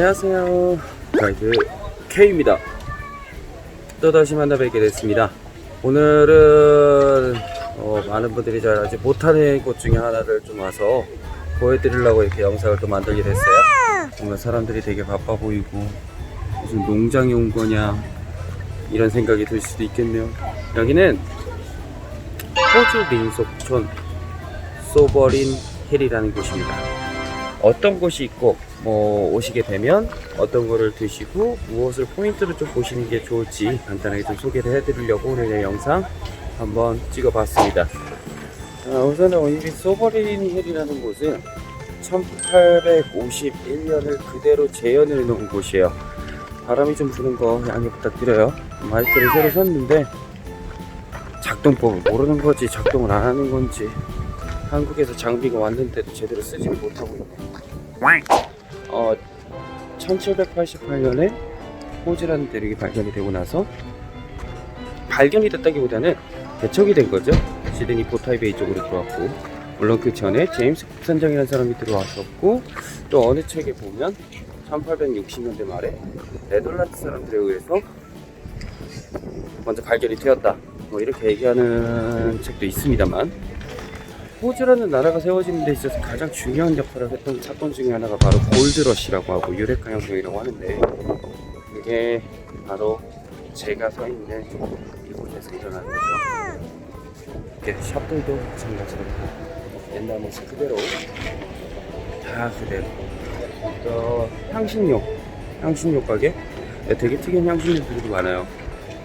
안녕하세요. 가이드 K입니다. 또다시 만나 뵙게 됐습니다. 오늘은 어, 많은 분들이 잘 알지 못하는 곳 중에 하나를 좀 와서 보여드리려고 이렇게 영상을 또 만들게 됐어요. 뭔가 사람들이 되게 바빠 보이고 무슨 농장에 온 거냐 이런 생각이 들 수도 있겠네요. 여기는 호주 민속촌 소버린 힐이라는 곳입니다. 어떤 곳이 있고 뭐 오시게 되면 어떤 거를 드시고 무엇을 포인트로 좀 보시는 게 좋을지 간단하게 좀 소개를 해드리려고 오늘의 영상 한번 찍어봤습니다. 아, 우선은 오늘이 소버린 힐이라는 곳은 1851년을 그대로 재현해 놓은 곳이에요. 바람이 좀 부는 거 양해 부탁드려요. 마이크를 새로 샀는데 작동법을 모르는 거지 작동을 안 하는 건지 한국에서 장비가 왔는데도 제대로 쓰지를 못하고 있네. 어, 1788년에 호주라는 대륙이 발견이 되고 나서 발견이 됐다기보다는 개척이 된 거죠. 시드니 포타이베이 쪽으로 들어왔고 물론 그 전에 제임스 쿡 선장이라는 사람이 들어왔었고 또 어느 책에 보면 1860년대 말에 네덜란드 사람들에 의해서 먼저 발견이 되었다. 뭐 이렇게 얘기하는 책도 있습니다만 호주라는 나라가 세워지는 데 있어서 가장 중요한 역할을 했던 사건 중에 하나가 바로 골드러시라고 하고 유레카 혁명이라고 하는데 그게 바로 제가 서 있는 이곳에서 일어난 거죠. 이렇게 샵들도 마찬가지로 옛날 모습 그대로 다 그대로 또 향신료 향신료 가게 네, 되게 특이한 향신료들이 많아요.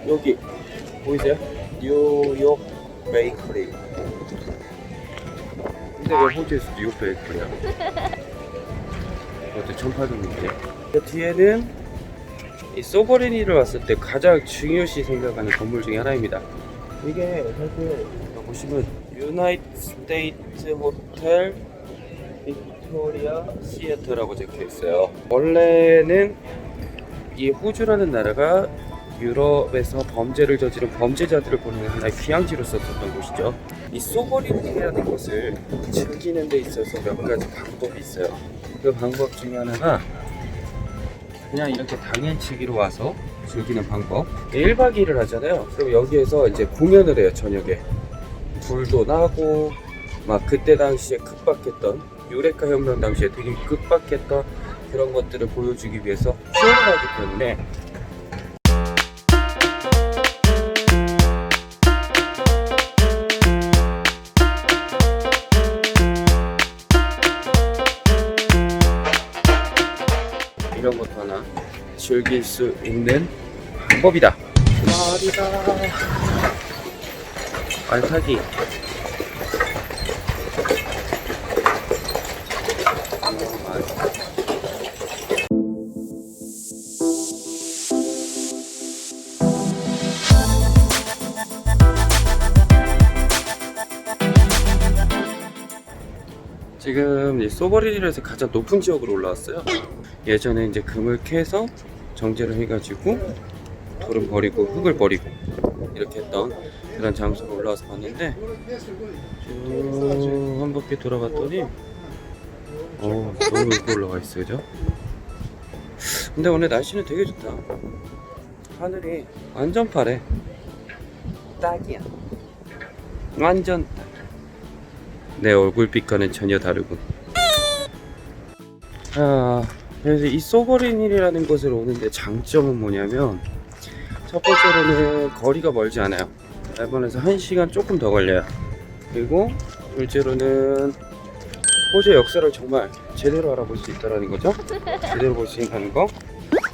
여기 보이세요? 뉴욕 베이커리 근데 왜 뉴욕 베이커리야? 이것도 1800년대 그 뒤에는 이 소버리니를 왔을 때 가장 중요시 생각하는 건물 중에 하나입니다 이게 사실 보시면 유나이트 스테이트 호텔 빅토리아 시애터라고 적혀 있어요 원래는 이 호주라는 나라가 유럽에서 범죄를 저지른 범죄자들을 보는 하나의 귀향지로 썼었던 곳이죠. 이 소버린이라는 것을 즐기는 데 있어서 몇 가지 방법이 있어요. 그 방법 중에 하나가 그냥 이렇게 당일치기로 와서 즐기는 방법. 1박 2일을 하잖아요. 그럼 여기에서 이제 공연을 해요, 저녁에. 불도 나고, 막 그때 당시에 급박했던, 유레카 혁명 당시에 되게 급박했던 그런 것들을 보여주기 위해서 쇼를 하기 때문에 이런 것도 하나 즐길 수 있는 방법이다. 말이다. 알타기. 지금 이 소버리리에서 가장 높은 지역으로 올라왔어요. 예전에 이제 금을 캐서 정제를 해가지고 돌을 버리고 흙을 버리고 이렇게 했던 그런 장소로 올라와서 봤는데 쭉한 바퀴 돌아봤더니 어 너무 높게 올라가 있어요 그죠? 근데 오늘 날씨는 되게 좋다 하늘이 완전 파래 딱이야 완전 딱 내 얼굴빛과는 전혀 다르군 아, 그래서 이 소버린이라는 곳을 오는데 장점은 뭐냐면 첫 번째로는 거리가 멀지 않아요. 일본에서 1시간 조금 더 걸려요. 그리고 둘째로는 호주의 역사를 정말 제대로 알아볼 수 있다는 거죠. 제대로 볼 수 있다는 거.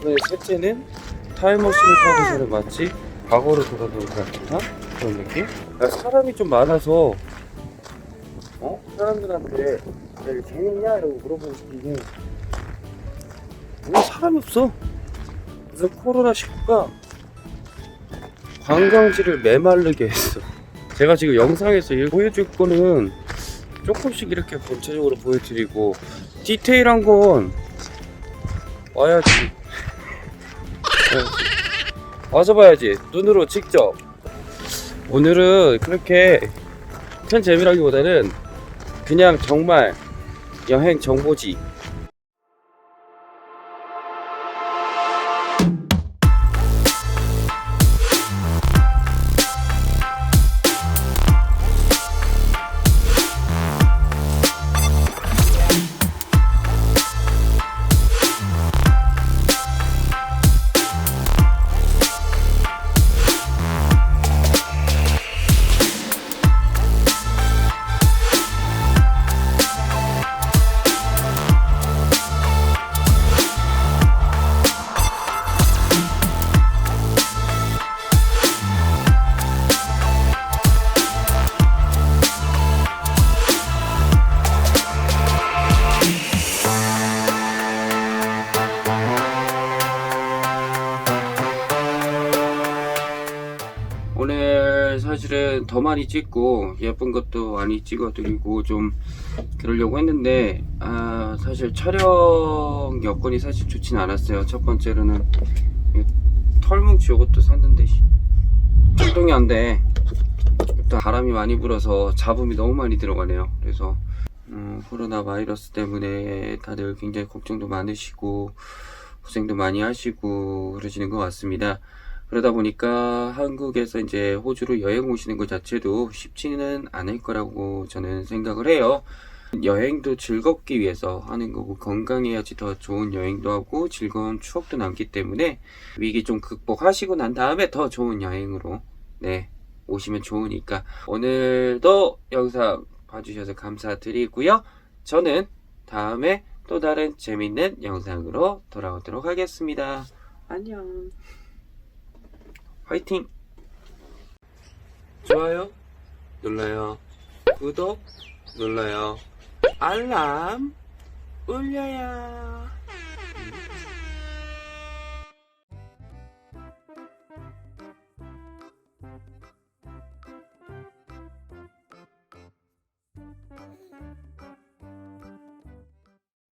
그리고 셋째는 타임머신을 타고서는 마치 과거로 돌아오는 것 같은 그런 느낌? 아, 사람이 좀 많아서 어? 사람들한테 여기 재밌냐? 이러고 물어보고 싶은데 왜 사람이 없어? 그래서 코로나 19가 관광지를 메마르게 했어. 제가 지금 영상에서 일 보여줄 거는 조금씩 이렇게 전체적으로 보여드리고 디테일한 건 와야지. 와야지. 와서 봐야지. 눈으로 직접. 오늘은 그렇게 큰 재미라기보다는 그냥 정말 여행 정보지 사실은 더 많이 찍고 예쁜 것도 많이 찍어드리고 좀 그러려고 했는데 아 사실 촬영 여건이 사실 좋진 않았어요. 첫 번째로는 이 털뭉치 요것도 샀는데 씨, 작동이 안 돼. 일단 바람이 많이 불어서 잡음이 너무 많이 들어가네요. 그래서 음, 코로나 바이러스 때문에 다들 굉장히 걱정도 많으시고 고생도 많이 하시고 그러시는 것 같습니다. 그러다 보니까 한국에서 이제 호주로 여행 오시는 것 자체도 쉽지는 않을 거라고 저는 생각을 해요. 여행도 즐겁기 위해서 하는 거고 건강해야지 더 좋은 여행도 하고 즐거운 추억도 남기 때문에 위기 좀 극복하시고 난 다음에 더 좋은 여행으로 네 오시면 좋으니까 오늘도 영상 봐주셔서 감사드리고요. 저는 다음에 또 다른 재밌는 영상으로 돌아오도록 하겠습니다. 안녕. 화이팅! 좋아요 눌러요. 구독 눌러요. 알람 울려요.